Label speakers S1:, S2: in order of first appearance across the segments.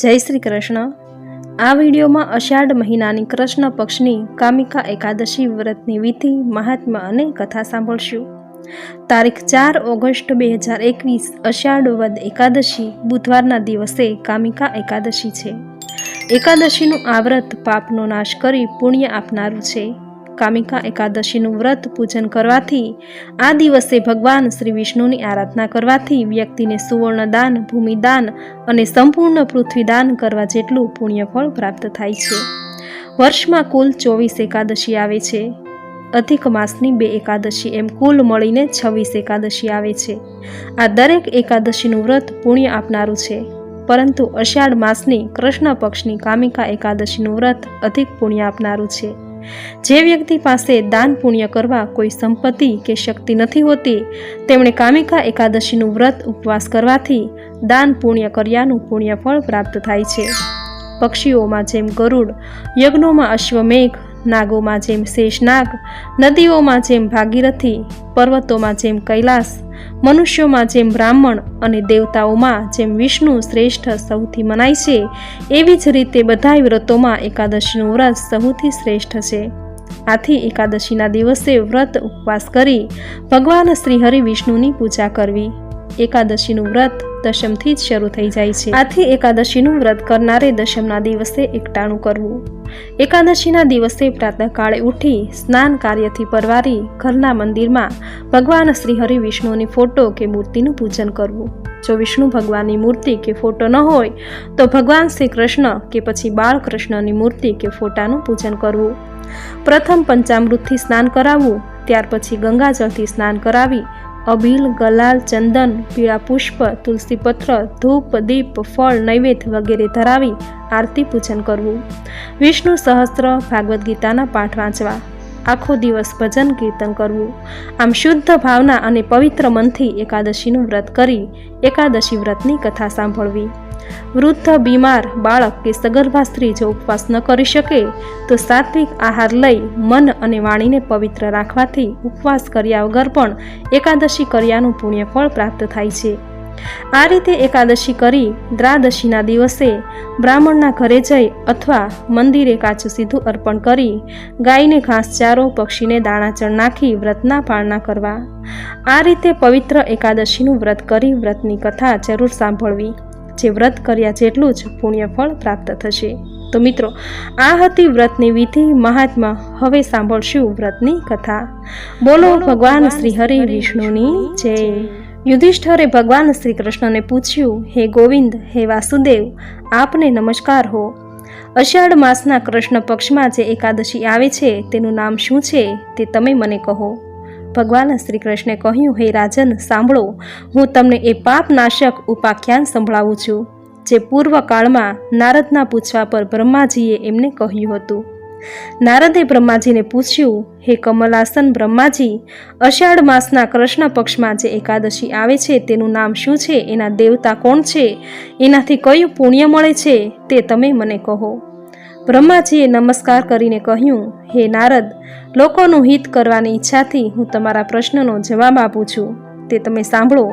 S1: જય શ્રી કૃષ્ણ. આ વિડીયોમાં અષાઢ મહિનાની કૃષ્ણ પક્ષની કામિકા એકાદશી વ્રતની વિધિ મહાત્મા અને કથા સાંભળશું. તારીખ ચાર ઓગસ્ટ બે હજાર એકવીસ અષાઢ વદ એકાદશી બુધવારના દિવસે કામિકા એકાદશી છે. એકાદશીનું આ વ્રત પાપનો નાશ કરી પુણ્ય આપનારું છે. કામિકા એકાદશીનું વ્રત પૂજન કરવાથી, આ દિવસે ભગવાન શ્રી વિષ્ણુની આરાધના કરવાથી વ્યક્તિને સુવર્ણ દાન ભૂમિદાન અને સંપૂર્ણ પૃથ્વીદાન કરવા જેટલું પુણ્યફળ પ્રાપ્ત થાય છે. વર્ષમાં કુલ ચોવીસ એકાદશી આવે છે. અધિક માસની બે એકાદશી એમ કુલ મળીને છવ્વીસ એકાદશી આવે છે. આ દરેક એકાદશીનું વ્રત પુણ્ય આપનારું છે. પરંતુ અષાઢ માસની કૃષ્ણ પક્ષની કામિકા એકાદશીનું વ્રત અધિક પુણ્ય આપનારું છે. જે વ્યક્તિ પાસે દાન પુણ્ય કરવા કોઈ સંપત્તિ કે શક્તિ નથી હોતી, તેમણે કામિકા એકાદશીનું વ્રત ઉપવાસ કરવાથી દાન પુણ્ય કર્યાનું પુણ્યફળ પ્રાપ્ત થાય છે. પક્ષીઓમાં જેમ ગરુડ, યજ્ઞોમાં અશ્વમેઘ નાગોમાં જેમ શેષનાગ નદીઓમાં જેમ ભાગીરથી, પર્વતોમાં જેમ કૈલાસ, મનુષ્યોમાં જેમ બ્રાહ્મણ અને દેવતાઓમાં જેમ વિષ્ણુ શ્રેષ્ઠ સૌથી મનાય છે, એવી જ રીતે બધાય વ્રતોમાં એકાદશીનું વ્રત સૌથી શ્રેષ્ઠ છે. આથી એકાદશીના દિવસે વ્રત ઉપવાસ કરી ભગવાન શ્રી હરિ વિષ્ણુની પૂજા કરવી. એકાદશીનું વ્રત દશમથી જ શરૂ થઈ જાય છે. આથી એકાદશીનું વ્રત કરનારે દશમના દિવસે એકટાણું કરવું. એકાદશીના દિવસે પ્રાતઃકાળે ઉઠી સ્નાન કાર્યથી પરવારી ઘરના મંદિરમાં ભગવાન શ્રી હરિ વિષ્ણુની ફોટો કે મૂર્તિનું પૂજન કરવું. જો વિષ્ણુ ભગવાનની મૂર્તિ કે ફોટો ન હોય, તો ભગવાન શ્રી કૃષ્ણ કે પછી બાળકૃષ્ણની મૂર્તિ કે ફોટાનું પૂજન કરવું. પ્રથમ પંચામૃતથી સ્નાન કરાવવું, ત્યાર પછી ગંગાજળથી સ્નાન કરાવી અબીલ, ગલાલ, ચંદન પીળા પુષ્પ તુલસીપત્ર, ધૂપ, દીપ, ફળ, નૈવેદ્ય વગેરે ધરાવી આરતી પૂજન કરવું. વિષ્ણુ સહસ્ત્ર, ભાગવદ્ ગીતાના પાઠ વાંચવા. આખો દિવસ ભજન કીર્તન કરવું. આમ શુદ્ધ ભાવના અને પવિત્ર મનથી એકાદશીનું વ્રત કરી એકાદશી વ્રતની કથા સાંભળવી. વૃદ્ધ, બીમાર બાળક કે સગર્ભા સ્ત્રી જો ઉપવાસ ન કરી શકે, તો સાત્વિક આહાર લઈ મન અને વાણીને પવિત્ર રાખવાથી ઉપવાસ કર્યા વગર પણ એકાદશી કર્યાનું પુણ્યફળ પ્રાપ્ત થાય છે. આ રીતે એકાદશી કરી દ્રાદશીના દિવસે બ્રાહ્મણના ઘરે જઈ અથવા મંદિરે કાચું સીધું અર્પણ કરી ગાયને ઘાસચારો, પક્ષીને દાણાચણ નાખી વ્રતના પાળના કરવા. આ રીતે પવિત્ર એકાદશીનું વ્રત કરી વ્રતની કથા જરૂર સાંભળવી. જે વ્રત કર્યા જેટલું જ પુણ્યફળ પ્રાપ્ત થશે. તો મિત્રો આ હતી વ્રતની વિધિ. મહાત્મા હવે સાંભળશું વ્રતની કથા. બોલો ભગવાન શ્રી હરિ વિષ્ણુની જય. યુધિષ્ઠરે ભગવાન શ્રી કૃષ્ણને પૂછ્યું હે ગોવિંદ હે વાસુદેવ આપને નમસ્કાર હો. અષાઢ માસના કૃષ્ણ પક્ષમાં જે એકાદશી આવે છે તેનું નામ શું છે તે તમે મને કહો. ભગવાન શ્રી કૃષ્ણે કહ્યું, હે રાજન, સાંભળો, હું તમને એ પાપનાશક ઉપાખ્યાન સંભળાવું છું, જે પૂર્વકાળમાં નારદના પૂછવા પર બ્રહ્માજીએ એમને કહ્યું હતું. નારદે બ્રહ્માજીને પૂછ્યું, હે કમલાસન બ્રહ્માજી, અષાઢ માસના કૃષ્ણ પક્ષમાં જે એકાદશી આવે છે, તેનું નામ શું છે? એના દેવતા કોણ છે? એનાથી કયું પુણ્ય મળે છે? તે તમે મને કહો. બ્રહ્માજીએ નમસ્કાર કરીને કહ્યું, હે નારદ, લોકોનું હિત કરવાની ઈચ્છાથી હું તમારા પ્રશ્નનો જવાબ આપું છું. તે તમે સાંભળો.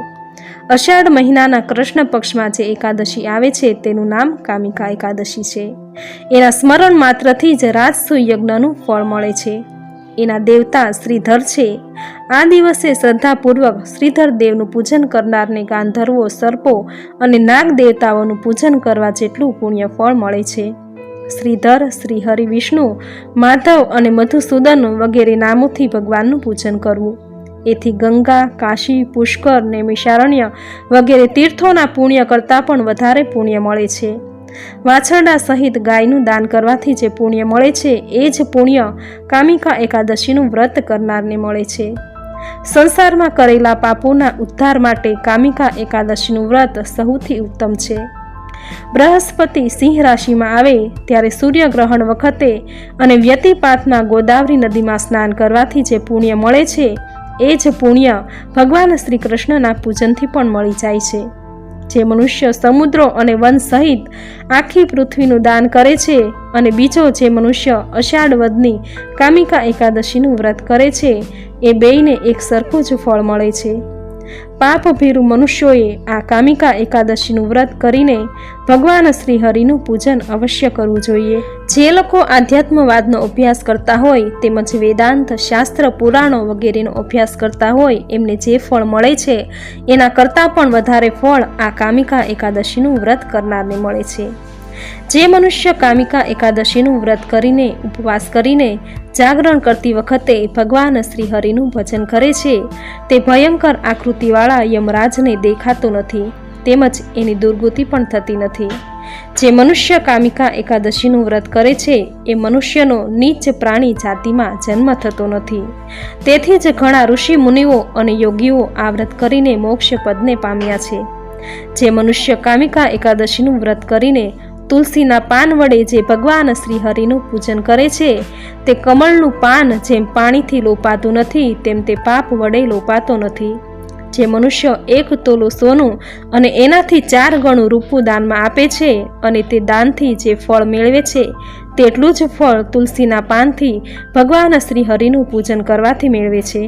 S1: અષાઢ મહિનાના કૃષ્ણ પક્ષમાં જે એકાદશી આવે છે તેનું નામ કામિકા એકાદશી છે. એના સ્મરણ માત્રથી જ રાજસુ યજ્ઞનું ફળ મળે છે. એના દેવતા શ્રીધર છે. આ દિવસે શ્રદ્ધાપૂર્વક શ્રીધર દેવનું પૂજન કરનારને ગાંધર્વો, સર્પો અને નાગ દેવતાઓનું પૂજન કરવા જેટલું પુણ્ય ફળ મળે છે. શ્રીધર શ્રી વિષ્ણુ, માધવ અને મધુસૂદન વગેરે નામોથી ભગવાનનું પૂજન કરવું. એથી ગંગા, કાશી, પુષ્કર, નેમિષારણ્ય વગેરે તીર્થોના પુણ્ય કરતાં પણ વધારે પુણ્ય મળે છે. વાછરડા સહિત ગાયનું દાન કરવાથી જે પુણ્ય મળે છે, એ જ પુણ્ય કામિકા એકાદશીનું વ્રત કરનારને મળે છે. સંસારમાં કરેલા પાપોના ઉદ્ધાર માટે કામિકા એકાદશીનું વ્રત સૌથી ઉત્તમ છે. બૃહસ્પતિ સિંહ રાશિમાં આવે ત્યારે સૂર્યગ્રહણ વખતે અને વ્યતિપાતના ગોદાવરી નદીમાં સ્નાન કરવાથી જે પુણ્ય મળે છે, એ જ પુણ્ય ભગવાન શ્રી કૃષ્ણના પૂજનથી પણ મળી જાય છે. જે મનુષ્ય સમુદ્રો અને વન સહિત આખી પૃથ્વીનું દાન કરે છે અને બીજો જે મનુષ્ય અષાઢ વદની કામિકા એકાદશીનું વ્રત કરે છે, એ બેયને એક સરખું જ ફળ મળે છે. પાપભીરુ મનુષ્યોએ આ કામિકા એકાદશીનું વ્રત કરીને ભગવાન શ્રી હરિનું પૂજન અવશ્ય કરવું જોઈએ. જે લોકો આધ્યાત્મવાદનો અભ્યાસ કરતા હોય તેમજ વેદાંત, શાસ્ત્ર, પુરાણો વગેરેનો અભ્યાસ કરતા હોય એમને જે ફળ મળે છે, એના કરતાં પણ વધારે ફળ આ કામિકા એકાદશીનું વ્રત કરનારને મળે છે. જે મનુષ્ય કામિકા એકાદશીનું વ્રત કરીને, ઉપવાસ કરીને જાગરણ કરતી વખતે ભગવાન શ્રી હરિનું ભજન કરે છે, તે ભયંકર આકૃતિવાળા યમરાજને દેખાતો નથી, તેમજ એની દુર્ગતિ પણ થતી નથી. જે મનુષ્ય કામિકા એકાદશીનું વ્રત કરે છે, એ મનુષ્યનો નીચ પ્રાણી જાતિમાં જન્મ થતો નથી. તેથી જ ઘણા ઋષિ મુનિઓ અને યોગીઓ આ વ્રત કરીને મોક્ષ પદને પામ્યા છે. જે મનુષ્ય કામિકા એકાદશીનું વ્રત કરીને તુલસીના પાન વડે જે ભગવાન શ્રી હરિનું પૂજન કરે છે, તે કમળનું પાન જેમ પાણીથી લોપાતું નથી, તેમ તે પાપ વડે લોપાતો નથી. જે મનુષ્ય એક તોલો સોનું અને એનાથી ચાર ગણું રૂપું દાનમાં આપે છે અને તે દાનથી જે ફળ મેળવે છે, તેટલું જ ફળ તુલસીના પાનથી ભગવાન શ્રી હરિનું પૂજન કરવાથી મેળવે છે.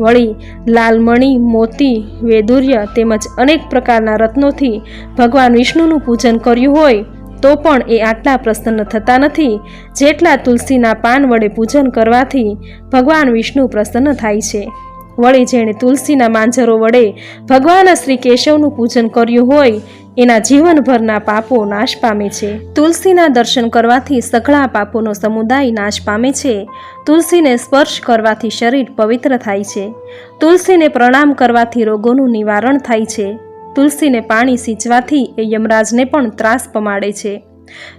S1: વળી લાલમણી, મોતી, વેદુર્ય તેમજ અનેક પ્રકારના રત્નોથી ભગવાન વિષ્ણુનું પૂજન કર્યું હોય તો પણ એ આટલા પ્રસન્ન થતા નથી. જેટલા તુલસીના પાન વડે પૂજન કરવાથી ભગવાન વિષ્ણુ પ્રસન્ન થાય છે. વળી જેણે તુલસીના માંજરો વડે ભગવાન શ્રી કેશવનું પૂજન કર્યું હોય, એના જીવનભરના પાપો નાશ પામે છે. તુલસીના દર્શન કરવાથી સઘળા પાપોનો સમુદાય નાશ પામે છે. તુલસીને સ્પર્શ કરવાથી શરીર પવિત્ર થાય છે. તુલસીને પ્રણામ કરવાથી રોગોનું નિવારણ થાય છે. તુલસીને પાણી સિંચવાથી એ યમરાજને પણ ત્રાસ પમાડે છે.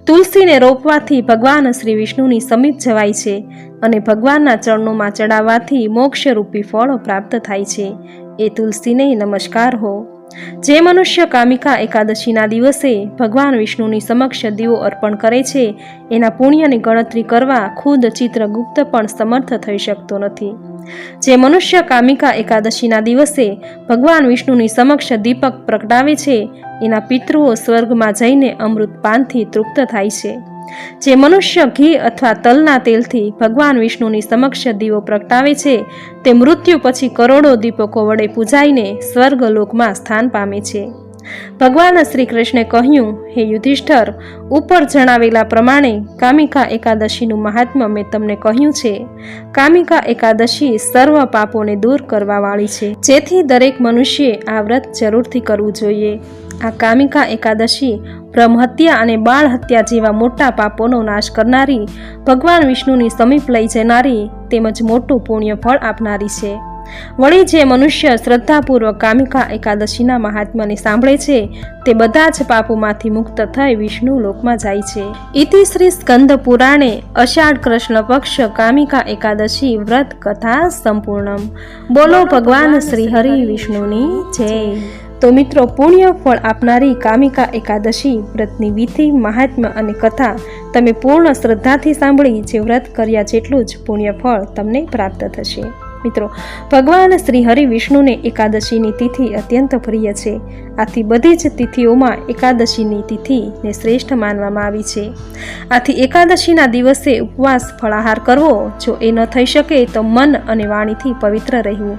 S1: તુલસીને રોપવાથી ભગવાન શ્રી વિષ્ણુની સમીપ જવાય છે અને ભગવાનના ચરણોમાં ચડાવવાથી મોક્ષરૂપી ફળો પ્રાપ્ત થાય છે. એ તુલસીને નમસ્કાર હો. જે મનુષ્ય કામિકા એકાદશીના દિવસે ભગવાન વિષ્ણુની સમક્ષ દીવો અર્પણ કરે છે, એના પુણ્યની ગણતરી કરવા ખુદ ચિત્રગુપ્ત પણ સમર્થ થઈ શકતો નથી. જે મનુષ્ય કામિકા એકાદશીના દિવસે ભગવાન વિષ્ણુની સમક્ષ દીપક પ્રગટાવે છે, એના પિતૃઓ સ્વર્ગમાં જઈને અમૃત પાનથી તૃપ્ત થાય છે. જે મનુષ્ય ઘી અથવા તલના તેલથી ભગવાન વિષ્ણુની સમક્ષ દીવો પ્રગટાવે છે, તે મૃત્યુ પછી કરોડો દીપકો વડે પૂજાઈને સ્વર્ગલોકમાં સ્થાન પામે છે. ભગવાન શ્રી કૃષ્ણે કહ્યું, હે યુધિષ્ઠર, ઉપર જણાવેલા પ્રમાણે કામિકા એકાદશીનું મહાત્મ્ય મેં તમને કહ્યું છે. કામિકા એકાદશી સર્વ પાપોને દૂર કરવાવાળી છે. જેથી દરેક મનુષ્યે આ વ્રત જરૂરથી કરવું જોઈએ. આ કામિકા એકાદશી બ્રહ્મહત્યા અને બાળ હત્યા જેવા મોટા પાપોનો નાશ કરનારી ભગવાન વિષ્ણુની સમીપ લઈ જનારી તેમજ મોટું પુણ્ય ફળ આપનારી છે. વળી જે મનુષ્ય શ્રદ્ધાપૂર્વક કામિકા એકાદશીના મહાત્માને સાંભળે છે તે બધા જ પાપોમાંથી મુક્ત થઈ વિષ્ણુ લોકમાં જાય છે. ઇતિ શ્રી સ્કંદ પુરાણે અષાઢ કૃષ્ણ પક્ષ કામિકા એકાદશી વ્રત કથા સંપૂર્ણમ. બોલો ભગવાન શ્રી હરિ વિષ્ણુની જય. તો મિત્રો પુણ્ય ફળ આપનારી કામિકા એકાદશી વ્રતની વિધિ મહાત્મ્ય અને કથા તમે પૂર્ણ શ્રદ્ધાથી સાંભળી જે વ્રત કર્યા જેટલું જ પુણ્ય ફળ તમને પ્રાપ્ત થશે. મિત્રો, ભગવાન શ્રી હરિ વિષ્ણુને એકાદશીની તિથિ અત્યંત પ્રિય છે. આથી બધી જ તિથિઓમાં એકાદશીની તિથિને શ્રેષ્ઠ માનવામાં આવી છે. આથી એકાદશીના દિવસે ઉપવાસ ફળાહાર કરવો, જો એ ન થઈ શકે, તો મન અને વાણીથી પવિત્ર રહેવું.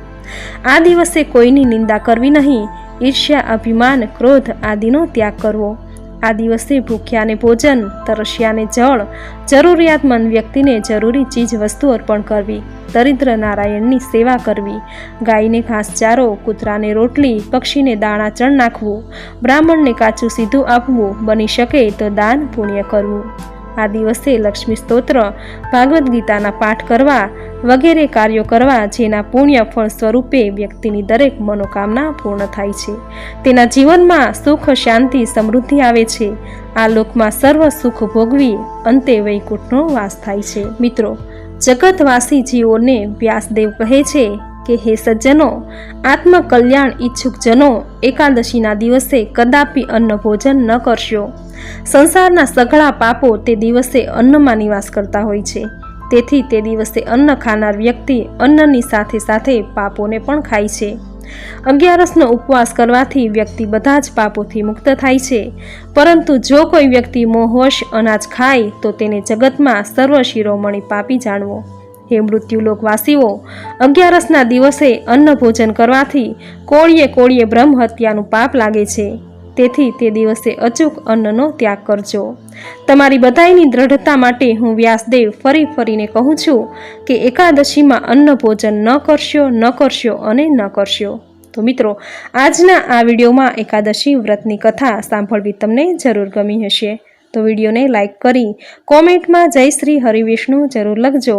S1: આ દિવસે કોઈની નિંદા કરવી નહીં, ઈર્ષ્યા, અભિમાન, ક્રોધ આદિનો ત્યાગ કરવો. આ દિવસે ભૂખ્યાને ભોજન તરસ્યાને જળ, જરૂરિયાતમંદ વ્યક્તિને જરૂરી ચીજ વસ્તુ અર્પણ કરવી, દરિદ્ર નારાયણની સેવા કરવી, ગાયને ઘાસચારો કૂતરાને રોટલી, પક્ષીને દાણા ચણ નાખવું, બ્રાહ્મણને કાચું સીધું આપવું, બની શકે તો દાન પુણ્ય કરવું. આ દિવસે લક્ષ્મી સ્તોત્ર, ભાગવદ્ ગીતાના પાઠ કરવા વગેરે કાર્યો કરવા જેના પુણ્ય ફળ સ્વરૂપે વ્યક્તિની દરેક મનોકામના પૂર્ણ થાય છે. તેના જીવનમાં સુખ, શાંતિ, સમૃદ્ધિ આવે છે. આ લોકમાં સર્વ સુખ ભોગવી અંતે વૈકુંઠનો વાસ થાય છે. મિત્રો, જગતવાસી જીવોને વ્યાસદેવ કહે છે કે, હે સજ્જનો, આત્મકલ્યાણ ઈચ્છુક જનો એકાદશીના દિવસે કદાપી અન્ન ભોજન ન કરશો. સંસારના સઘળા પાપો તે દિવસે અન્નમાં નિવાસ કરતા હોય છે. તેથી તે દિવસે અન્ન ખાનાર વ્યક્તિ અન્નની સાથે સાથે પાપોને પણ ખાય છે. અગિયારસનો ઉપવાસ કરવાથી વ્યક્તિ બધા જ પાપોથી મુક્ત થાય છે. પરંતુ જો કોઈ વ્યક્તિ મોહવશ અનાજ ખાય, તો તેને જગતમાં સર્વ શિરોમણી પાપી જાણવો. હે મૃત્યુલોકવાસીઓ, અગિયારસના દિવસે અન્ન ભોજન કરવાથી કોળીએ કોળીએ બ્રહ્મ હત્યાનું પાપ લાગે છે. તેથી તે દિવસે અચૂક અન્નનો ત્યાગ કરજો. તમારી બધાયની દ્રઢતા માટે હું વ્યાસદેવ ફરી ફરીને કહું છું કે એકાદશીમાં અન્ન ભોજન ન કરશો ન કરશો અને ન કરશો. તો મિત્રો, આજના આ વિડીયોમાં એકાદશી વ્રતની કથા સાંભળવી તમને જરૂર ગમી હશે. તો વિડીયોને લાઇક કરી કોમેન્ટમાં જય શ્રી હરિવિષ્ણુ જરૂર લખજો.